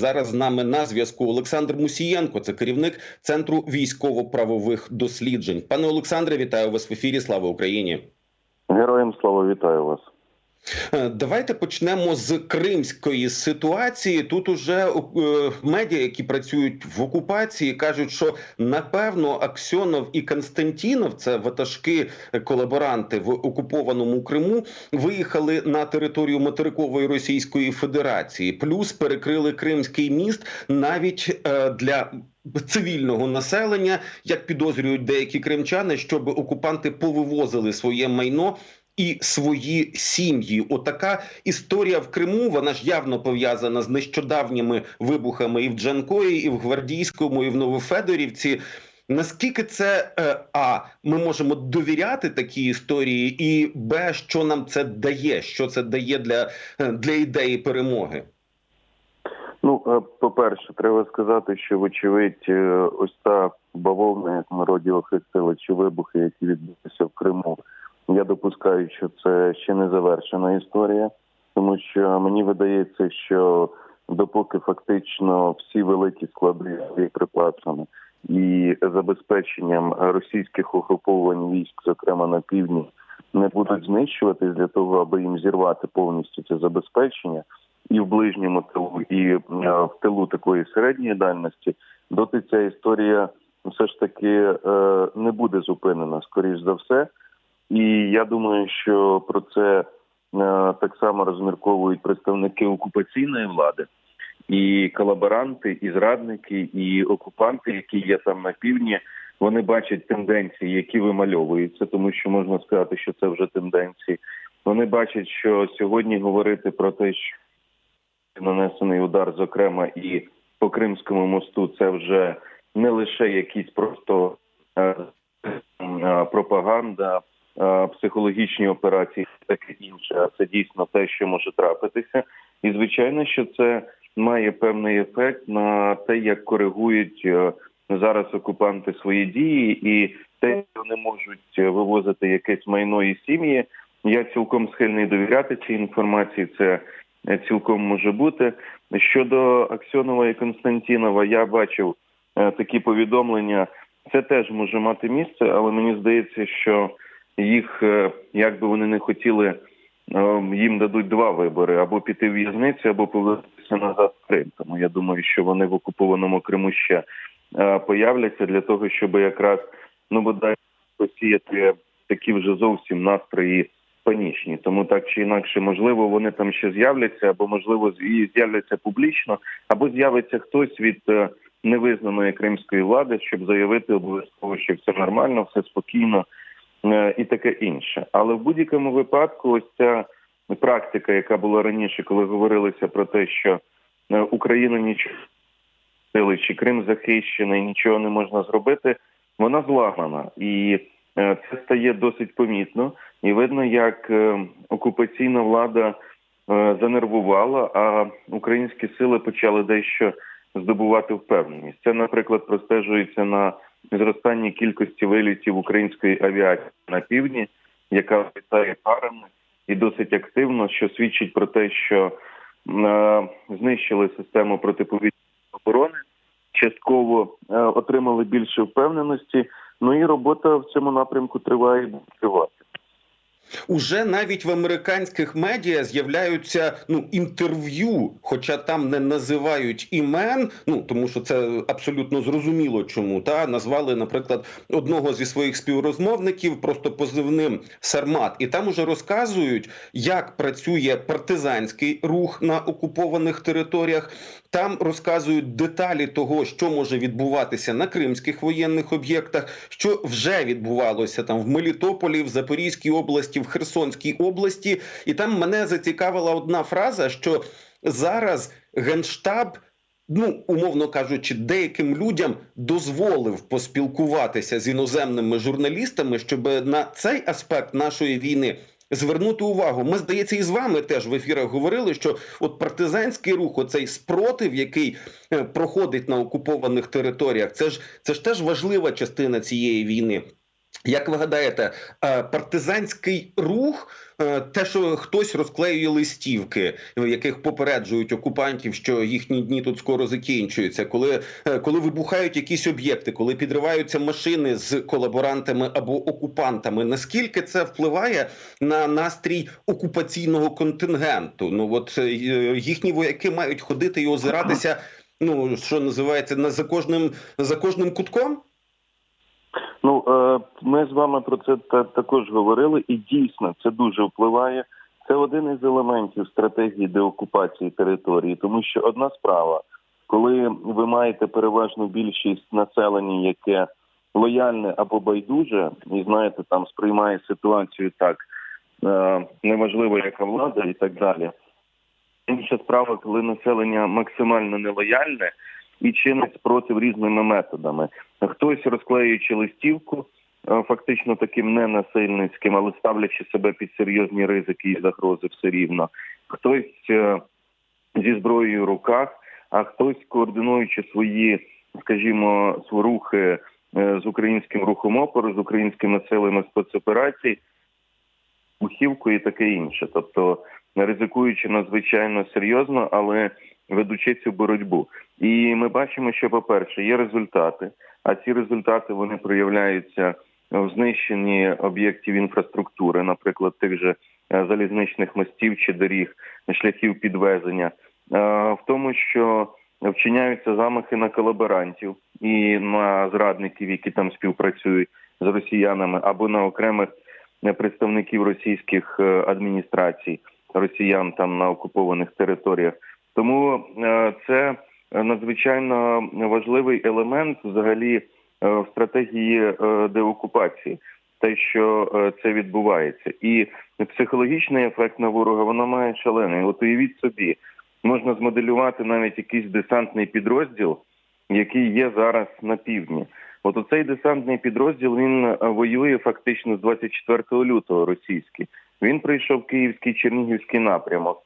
Зараз з нами на зв'язку Олександр Мусієнко, це керівник центру військово-правових досліджень. Пане Олександре, вітаю вас в ефірі. Слава Україні! Героям слава вітаю вас. Е, Давайте почнемо з кримської ситуації. Тут уже е, медіа, які працюють в окупації, кажуть, що напевно Аксьонов і Константінов, це ватажки колаборанти в окупованому Криму, виїхали на територію материкової Російської Федерації, плюс перекрили Кримський міст навіть е, для. Цивільного населення, як підозрюють деякі кримчани, щоб окупанти повивозили своє майно і свої сім'ї. Отака історія в Криму. Вона ж явно пов'язана з нещодавніми вибухами і в Джанкої, і в Гвардійському, і в Новофедорівці. Наскільки це е, а ми можемо довіряти такій історії, і б, що нам це дає? Що це дає для, е, для ідеї перемоги? Ну, е, по-перше, треба сказати, що вочевидь, ось та бавовна, як народі охрестили, чи вибухи, які відбулися в Криму. Я допускаю, що це ще не завершена історія, тому що мені видається, що допоки фактично всі великі склади з боєприпасами і забезпеченням російських угруповань військ, зокрема на півдні, не будуть знищуватись для того, аби їм зірвати повністю це забезпечення і в ближньому тилу, і е, в тилу такої середньої дальності, доти ця історія все ж таки е, не буде зупинена, скоріш за все. І я думаю, що про це е, так само розмірковують представники окупаційної влади, і колаборанти, і зрадники, і окупанти, які є там на півдні. Вони бачать тенденції, які вимальовуються, тому що можна сказати, що це вже тенденції. Вони бачать, що сьогодні говорити про те, що нанесений удар, зокрема і по Кримському мосту, це вже не лише якісь просто е, е, пропаганда, психологічні операції, таке інше. А це дійсно те, що може трапитися. І звичайно, що це має певний ефект на те, як коригують е, зараз окупанти свої дії, і те, що вони можуть вивозити якесь майно і сім'ї. Я цілком схильний довіряти цій інформації. Це цілком може бути. Щодо Аксьонова і Константінова, я бачив е, такі повідомлення. Це теж може мати місце, але мені здається, що їх, е, як би вони не хотіли, е, їм дадуть два вибори: або піти в в'язницю, або повернутися назад в Крим. Тому я думаю, що вони в окупованому Криму ще е, появляться для того, щоб якраз ну бодай посіяти такі вже зовсім настрої панічні. Тому так чи інакше, можливо, вони там ще з'являться, або можливо і з'являться публічно, або з'явиться хтось від невизнаної кримської влади, щоб заявити обов'язково, що все нормально, все спокійно і таке інше. Але в будь-якому випадку, ось ця практика, яка була раніше, коли говорилося про те, що е, Україна нічого чи Крим захищений, нічого не можна зробити, вона зламана і. Е, Це стає досить помітно, і видно, як е, окупаційна влада е, занервувала, а українські сили почали дещо здобувати впевненість. Це, наприклад, простежується на зростанні кількості вилітів української авіації на півдні, яка літає парами і досить активно, що свідчить про те, що е, знищили систему протиповітряної оборони, частково е, отримали більше впевненості. Ну і робота в цьому напрямку триває тривати. Уже навіть в американських медіа з'являються ну інтерв'ю, хоча там не називають імен. Ну тому що це абсолютно зрозуміло, чому та назвали, наприклад, одного зі своїх співрозмовників просто позивним Сармат, і там уже розказують, як працює партизанський рух на окупованих територіях. Там розказують деталі того, що може відбуватися на кримських воєнних об'єктах, що вже відбувалося там в Мелітополі, в Запорізькій області, в Херсонській області. І там мене зацікавила одна фраза, що зараз генштаб. Ну, умовно кажучи, деяким людям дозволив поспілкуватися з іноземними журналістами, щоб на цей аспект нашої війни звернути увагу. Ми здається, і з вами теж в ефірах говорили, що от партизанський рух, оцей спротив, який е, проходить на окупованих територіях, це ж це ж теж важлива частина цієї війни. Як ви гадаєте, е, партизанський рух, е, те, що хтось розклеює листівки, яких попереджують окупантів, що їхні дні тут скоро закінчуються, коли, е, коли вибухають якісь об'єкти, коли підриваються машини з колаборантами або окупантами, наскільки це впливає на настрій окупаційного контингенту? Ну от їхні вояки мають ходити і озиратися. Ну що називається на за кожним за кожним кутком? Ну е, ми з вами про це та- також говорили, і дійсно це дуже впливає. Це один із елементів стратегії деокупації території, тому що одна справа, коли ви маєте переважну більшість населення, яке лояльне або байдуже, і знаєте, там сприймає ситуацію так, е, неважливо, яка влада і так далі. Інша справа, коли населення максимально нелояльне і чинить спротив різними методами. Хтось розклеюючи листівку, е, фактично таким ненасильницьким, але ставлячи себе під серйозні ризики і загрози все рівно. Хтось е, зі зброєю в руках, а хтось координуючи свої, скажімо, свої рухи е, з українським рухом опору, з українськими силами спецоперацій, бухівку і таке інше. Тобто ризикуючи надзвичайно серйозно, але ведучи цю боротьбу. І ми бачимо, що, по-перше, є результати, а ці результати вони проявляються в знищенні об'єктів інфраструктури, наприклад, тих же е, залізничних мостів чи доріг, шляхів підвезення, Е, в тому, що вчиняються замахи на колаборантів і на зрадників, які там співпрацюють з росіянами, або на окремих е, представників російських адміністрацій, росіян там на окупованих територіях. Тому е, це надзвичайно важливий елемент взагалі е, в стратегії е, деокупації, те, що е, це відбувається, і психологічний ефект на ворога вона має шалений. От уявіть собі, можна змоделювати навіть якийсь десантний підрозділ, який є зараз на півдні. От оцей десантний підрозділ він е, воює фактично з 24 лютого російський. Він прийшов Київський Чернігівський напрямок.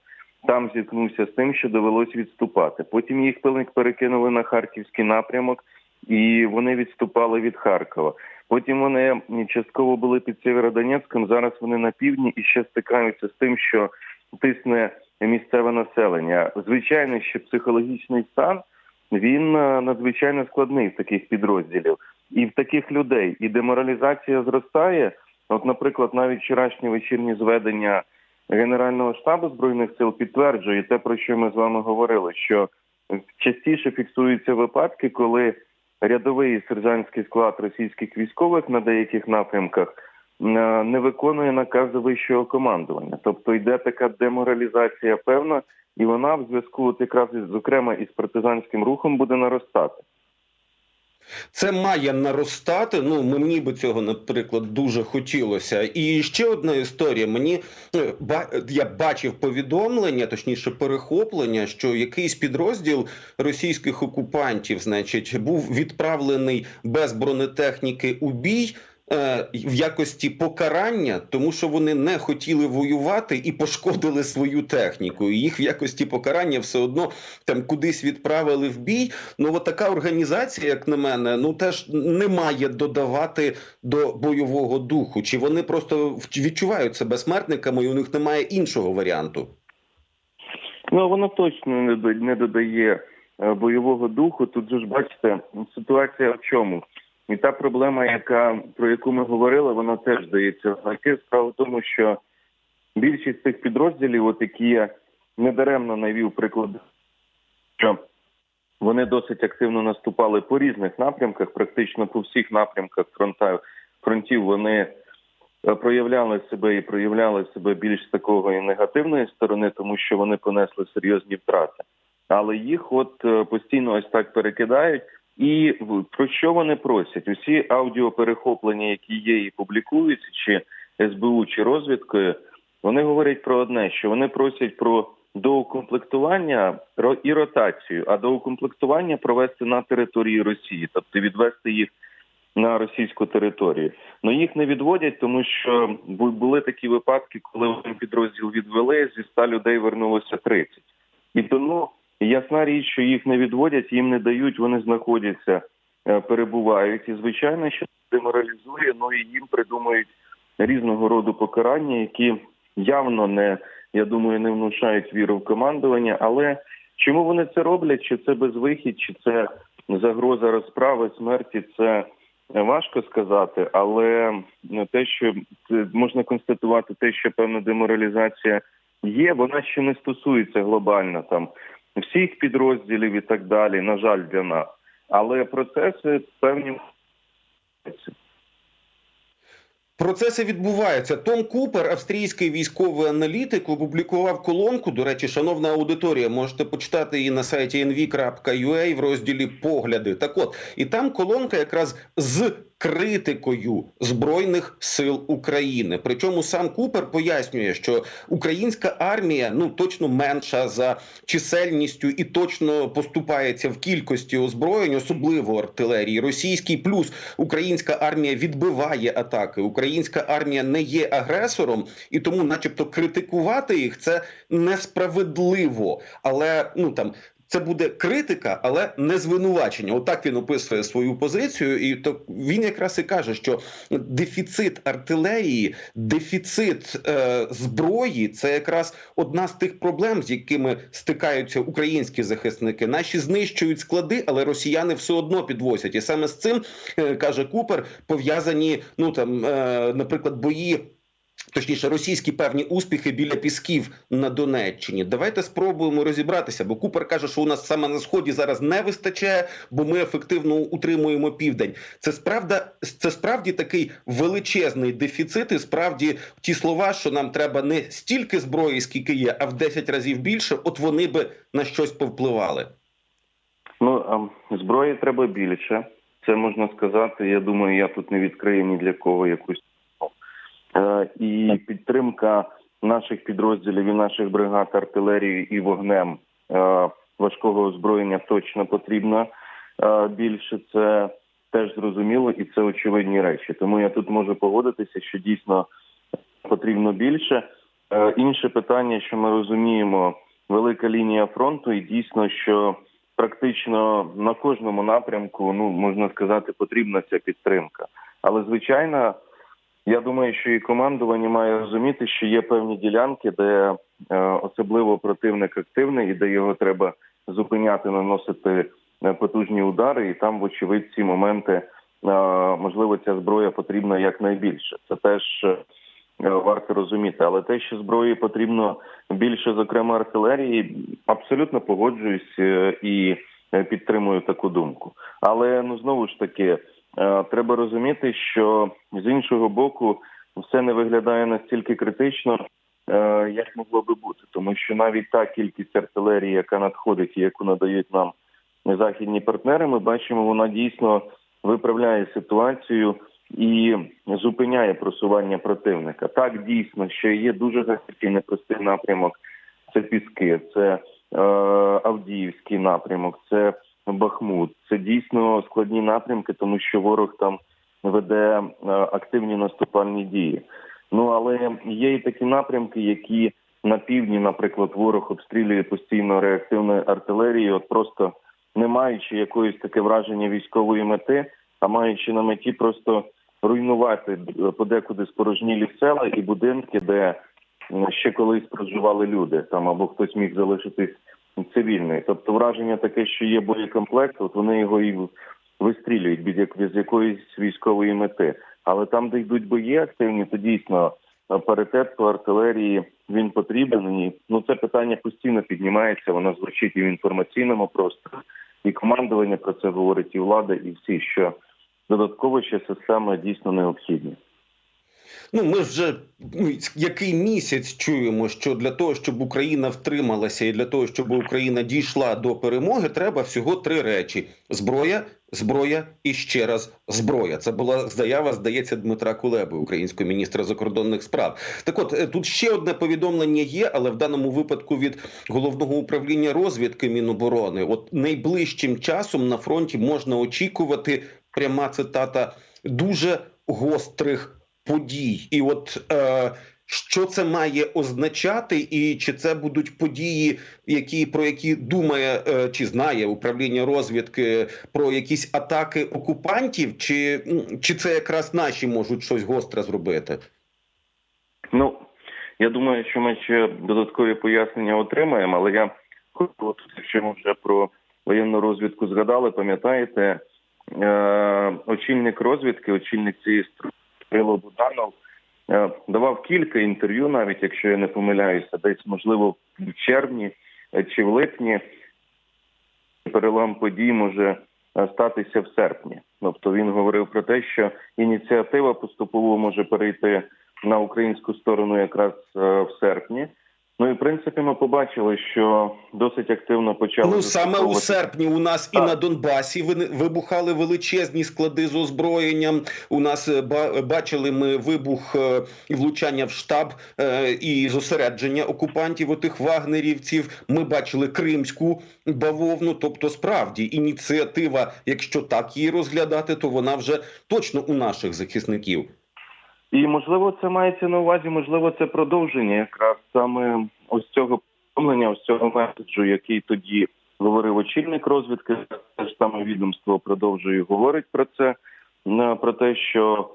Там зіткнувся з тим, що довелось відступати. Потім їх перекинули на харківський напрямок, і вони відступали від Харкова. Потім вони частково були під Сєвєродонецьком. Зараз вони на півдні і ще стикаються з тим, що тисне місцеве населення. Звичайно, що психологічний стан він е, надзвичайно складний в таких підрозділів і в таких людей. І деморалізація зростає. От, наприклад, навіть вчорашнє вечірнє зведення Генерального штабу збройних сил підтверджує те, про що ми з вами говорили, що частіше фіксуються випадки, коли рядовий сержантський склад російських військових на деяких напрямках е, не виконує накази вищого командування, тобто йде така деморалізація певна, і вона в зв'язку от якраз зокрема із партизанським рухом буде наростати. Це має наростати. Ну мені би цього, наприклад, дуже хотілося. І ще одна історія. Мені е, я бачив повідомлення, точніше, перехоплення, що якийсь підрозділ російських окупантів, значить, був відправлений без бронетехніки у бій. Е, В якості покарання, тому що вони не хотіли воювати і пошкодили свою техніку. Їх в якості покарання все одно там кудись відправили в бій. Ну, от така організація, як на мене, ну теж не має додавати до бойового духу. Чи вони просто відчувають себе смертниками, і у них немає іншого варіанту? Ну воно точно не додає е, бойового духу. Тут же ж бачите, ситуація в чому? І та проблема, яка про яку ми говорили, вона теж здається. Справа в тому, що більшість цих підрозділів, от які я недаремно навів приклад, що вони досить активно наступали по різних напрямках, практично по всіх напрямках фронта фронтів вони е, проявляли себе і проявляли себе більш такого і негативної сторони, тому що вони понесли серйозні втрати. Але їх от е, постійно ось так перекидають. І про що вони просять? Усі аудіоперехоплення, які є і публікуються, чи СБУ, чи розвідкою, вони говорять про одне: що вони просять про доукомплектування і ротацію, а доукомплектування провести на території Росії, тобто відвести їх на російську територію. Ну їх не відводять, тому що бу- були такі випадки, коли один підрозділ відвели, зі 100 людей вернулося 30. І тому ясна річ, що їх не відводять, їм не дають, вони знаходяться, е, перебувають. І звичайно, що деморалізує. Ну і їм придумують різного роду покарання, які явно не я думаю, не внушають віру в командування. Але чому вони це роблять? Чи це безвихідь, чи це загроза розправи, смерті? Це важко сказати, але ну, те, що можна констатувати, те, що певна деморалізація є, вона ще не стосується глобально там всіх підрозділів і так далі. На жаль, для нас. Але процеси певні. Процеси відбуваються. Том Купер, австрійський військовий аналітик, опублікував колонку. До речі, шановна аудиторія, можете почитати її на сайті nv.ua в розділі Погляди. Так от і там колонка якраз з критикою збройних сил України. Причому сам Купер пояснює, що українська армія ну точно менша за чисельністю і точно поступається в кількості озброєнь, особливо артилерії. Російський плюс українська армія відбиває атаки. Українська армія не є агресором, і тому, начебто, критикувати їх це несправедливо. Але ну там це буде критика, але не звинувачення. Отак він описує свою позицію, і то він якраз і каже, що дефіцит артилерії, дефіцит е, зброї це якраз одна з тих проблем, з якими стикаються українські захисники. Наші знищують склади, але росіяни все одно підвозять. І саме з цим е, каже Купер пов'язані. Ну там, е, наприклад, бої. Точніше, російські певні успіхи біля пісків на Донеччині. Давайте спробуємо розібратися. Бо Купер каже, що у нас саме на сході зараз не вистачає, бо ми ефективно утримуємо південь. Це справда, це справді такий величезний дефіцит. І справді ті слова, що нам треба не стільки зброї, скільки є, а в 10 разів більше. От вони би на щось повпливали. Ну зброї треба більше. Це можна сказати. Я думаю, я тут не відкрию ні для кого якусь. Е, і підтримка наших підрозділів і наших бригад артилерії і вогнем е, важкого озброєння точно потрібна е, більше. Це теж зрозуміло, і це очевидні речі. Тому я тут можу погодитися, що дійсно потрібно більше. Інше питання, що ми розуміємо, велика лінія фронту, і дійсно, що практично на кожному напрямку, ну можна сказати, потрібна ця підтримка. Але звичайно. Я думаю, що і командування має розуміти, що є певні ділянки, де е, особливо противник активний, і де його треба зупиняти, наносити е, потужні удари, і там, вочевидь, ці моменти е, можливо ця зброя потрібна якнайбільше. Це теж варто розуміти. Але те, що зброї потрібно більше, зокрема артилерії, абсолютно погоджуюсь і підтримую таку думку. Але ну знову ж таки. Е, треба розуміти, що з іншого боку все не виглядає настільки критично, е, як могло би бути, тому що навіть та кількість артилерії, яка надходить і яку надають нам західні партнери, ми бачимо, вона дійсно виправляє ситуацію і зупиняє просування противника. Так дійсно, що є дуже гарячий непростий напрямок. Це Піски, це е, Авдіївський напрямок, це Бахмут. Це дійсно складні напрямки, тому що ворог там веде активні наступальні дії. Ну але є і такі напрямки, які на півдні, наприклад, ворог обстрілює постійно реактивною артилерією, от просто не маючи якоїсь таке враження військової мети, а маючи на меті просто руйнувати подекуди спорожнілі села і будинки, де ще колись проживали люди там або хтось міг залишитись цивільний. Тобто враження таке, що є боєкомплект, от вони його і вистрілюють без якоїсь військової мети. Але там, де йдуть бої активні, то дійсно паритет по артилерії він потрібен. І, ну це питання постійно піднімається. Воно звучить і в інформаційному просторі, і командування про це говорить, і влада, і всі, що додатково ще система дійсно необхідні. Ну, ми вже ну, який місяць чуємо, що для того, щоб Україна втрималася, і для того, щоб Україна дійшла до перемоги, треба всього три речі: зброя, зброя і ще раз зброя. Це була заява, здається, Дмитра Кулеби, українського міністра закордонних справ. Так, от тут ще одне повідомлення є, але в даному випадку від головного управління розвідки Міноборони. От найближчим часом на фронті можна очікувати пряма цитата дуже гострих подій. І от е, Що це має означати, і чи це будуть події, які про які думає е, чи знає управління розвідки про якісь атаки окупантів, чи, чи це якраз наші можуть щось гостре зробити? Ну я думаю, що ми ще додаткові пояснення отримаємо, але я хочу, якщо ми вже про воєнну розвідку згадали, пам'ятаєте, е- очільник розвідки, очільник цієї структури Кирило Буданов е- давав кілька інтерв'ю, навіть якщо я не помиляюся, десь можливо в червні е, чи в липні перелом подій може е, статися в серпні. Тобто він говорив про те, що ініціатива поступово може перейти на українську сторону якраз в серпні. Ну і в принципі ми побачили, що досить активно почали Ну саме у серпні у нас і на Донбасі ви- вибухали величезні склади з озброєнням. У нас е, ба- бачили ми вибух е, і влучання в штаб е, і зосередження окупантів отих вагнерівців. Ми бачили кримську бавовну. Тобто, справді ініціатива, якщо так її розглядати, то вона вже точно у наших захисників. І можливо, це мається на увазі, можливо, це продовження якраз саме ось цього повідомлення, ось цього меседжу, який тоді говорив очільник розвідки. Те ж саме відомство продовжує говорить про це. Про те, що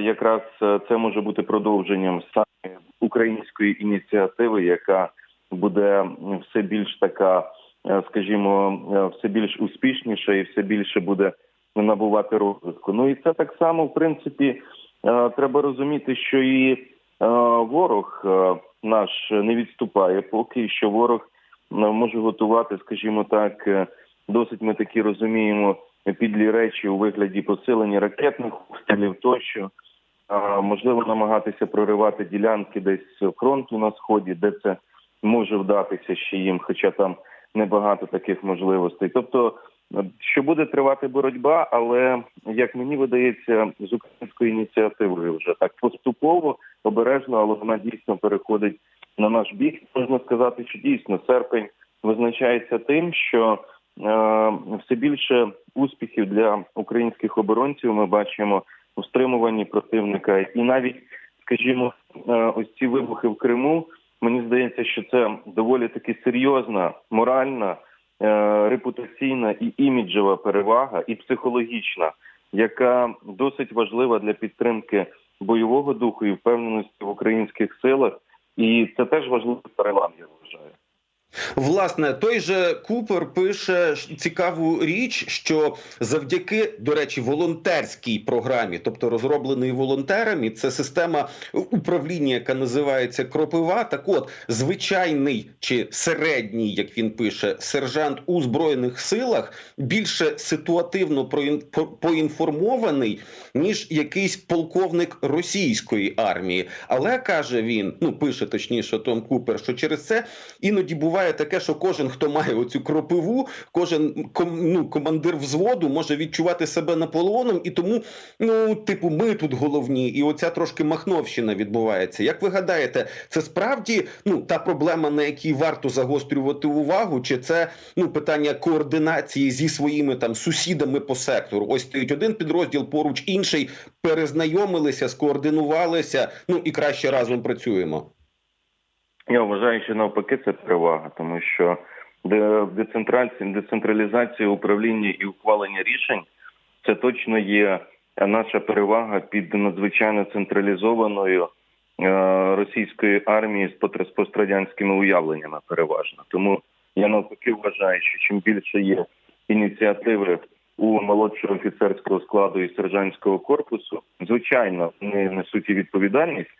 якраз е, це може бути продовженням саме української ініціативи, яка буде все більш така, е, скажімо, е, все більш успішніша і все більше буде набувати розвитку. Ну і це так само, в принципі, треба розуміти, що і е, ворог е, наш не відступає, поки що ворог е, може готувати, скажімо так, е, досить ми такі розуміємо підлі речі у вигляді посилення ракетних обстрілів тощо. Е, Можливо, намагатися проривати ділянки десь фронту на сході, де це може вдатися ще їм, хоча там небагато таких можливостей. Тобто, е, що буде тривати боротьба, але як мені видається, з українською ініціативою вже так поступово, обережно, але вона дійсно переходить на наш бік. Можна сказати, що дійсно серпень визначається тим, що е, все більше успіхів для українських оборонців ми бачимо у стримуванні противника, і навіть, скажімо, е, ось ці вибухи в Криму. Мені здається, що це доволі таки серйозна моральна, репутаційна і іміджева перевага, і психологічна, яка досить важлива для підтримки бойового духу і впевненості в українських силах. І це теж важливий перелам, я вважаю. Власне, той же Купер пише цікаву річ, що завдяки, до речі, волонтерській програмі, тобто розробленої волонтерами, це система управління, яка називається Кропива. Так от, звичайний чи середній, як він пише, сержант у збройних силах більше ситуативно поінформований, ніж якийсь полковник російської армії. Але каже він, ну пише точніше Том Купер, що через це іноді буває таке, що кожен, хто має оцю кропиву, кожен ну, командир взводу може відчувати себе Наполеоном, і тому, ну, типу, ми тут головні, і оця трошки махновщина відбувається. Як ви гадаєте, це справді ну та проблема, на якій варто загострювати увагу, чи це ну питання координації зі своїми там сусідами по сектору? Ось стоїть один підрозділ, поруч інший, перезнайомилися, скоординувалися, ну і краще разом працюємо. Я вважаю, що навпаки це перевага, тому що децентралізація управління і ухвалення рішень це точно є наша перевага під надзвичайно централізованою е, з потр- з пострадянськими уявленнями переважно. Тому я навпаки вважаю, що чим більше є ініціативи у молодшого офіцерського складу і сержантського корпусу, звичайно, вони несуть і відповідальність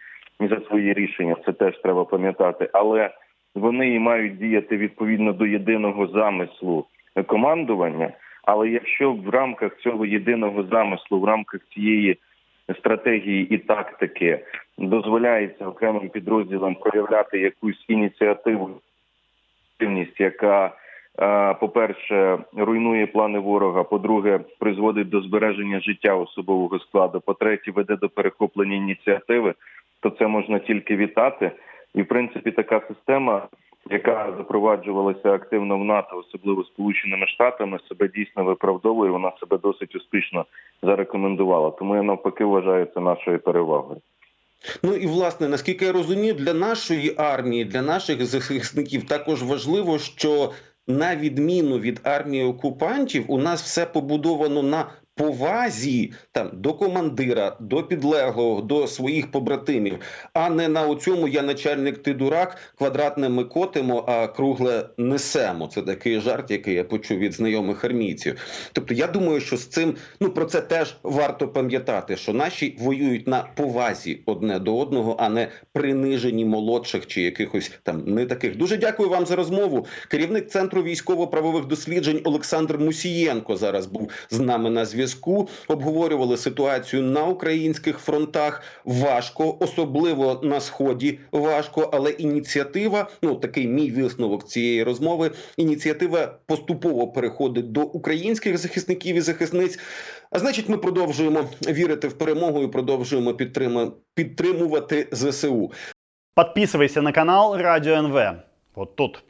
за свої рішення, це теж треба пам'ятати, але вони і мають діяти відповідно до єдиного замислу командування. Але якщо в рамках цього єдиного замислу, в рамках цієї стратегії і тактики дозволяється окремим підрозділам проявляти якусь ініціативу, яка, е, по-перше, руйнує плани ворога, по-друге, призводить до збереження життя особового складу, по-третє, веде до перехоплення ініціативи, то це можна тільки вітати. І в принципі така система, яка запроваджувалася активно в НАТО, особливо Сполученими Штатами, себе дійсно виправдовує. Вона себе досить успішно зарекомендувала. Тому я навпаки вважаю це нашою перевагою. Ну і власне, наскільки я розумію, для нашої армії, для наших захисників також важливо, що на відміну від армії окупантів, у нас все побудовано на повазі там до командира, до підлеглого, до своїх побратимів, а не на оцьому я начальник, ти дурак, квадратне ми котимо, а кругле несемо. Це такий жарт, який я почув від знайомих армійців. Тобто, я думаю, що з цим ну про це теж варто пам'ятати, що наші воюють на повазі одне до одного, а не приниженні молодших чи якихось там не таких. Дуже дякую вам за розмову. Керівник центру військово-правових досліджень Олександр Мусієнко зараз був з нами на зв'язку. Обговорювали ситуацію на українських фронтах. Важко, особливо на сході. Важко, але ініціатива, ну такий мій висновок цієї розмови. Ініціатива поступово переходить до українських захисників і захисниць. А значить, ми продовжуємо вірити в перемогу і продовжуємо підтримувати ЗСУ. Подписывайся на канал Радио НВ. Вот тут.